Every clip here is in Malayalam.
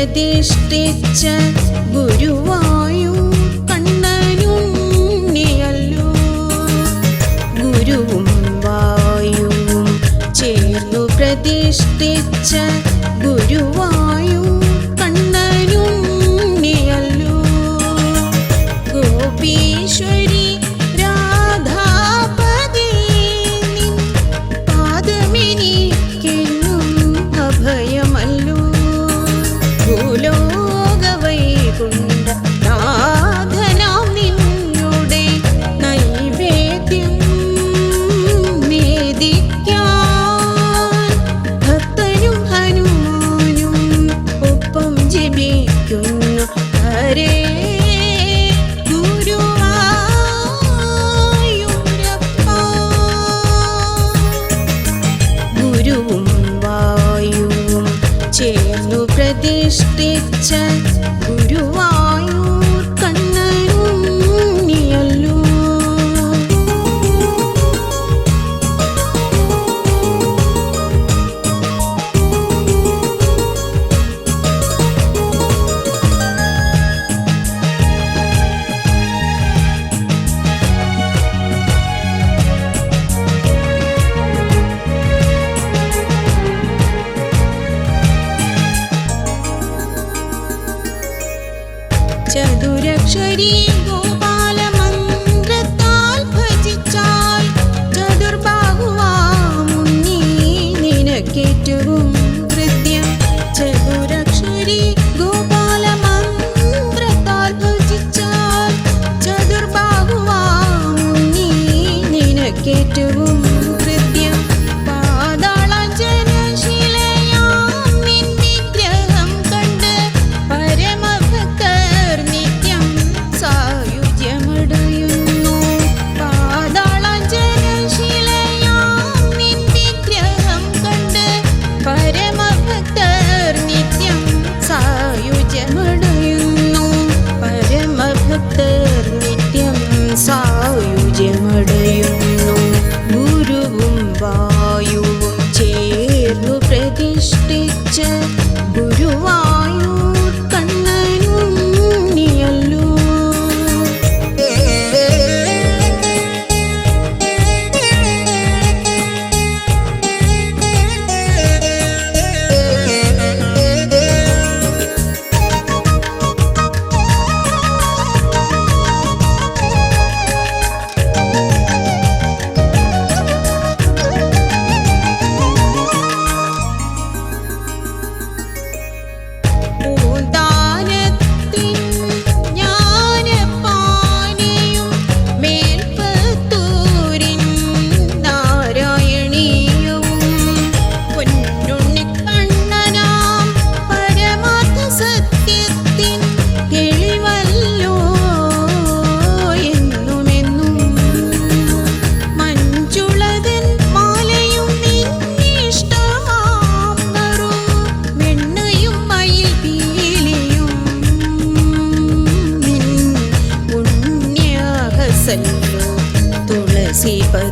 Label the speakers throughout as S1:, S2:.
S1: പ്രതിഷ്ഠിച്ച ഗുരുവായു കണ്ണനും നിയല്ലോ ഗുരുവും വായുവും ചേർന്നു പ്രതിഷ്ഠിച്ച ഗുരുവായു കണ്ണനും നിയല്ലോ ഗോപീശ്വരി ప్రభులో Jurek Jurinho.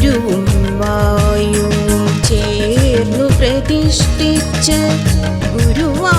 S1: ഗുരുവും വായും ചേർന്നു പ്രതിഷ്ഠിച്ച് ഗുരുവാ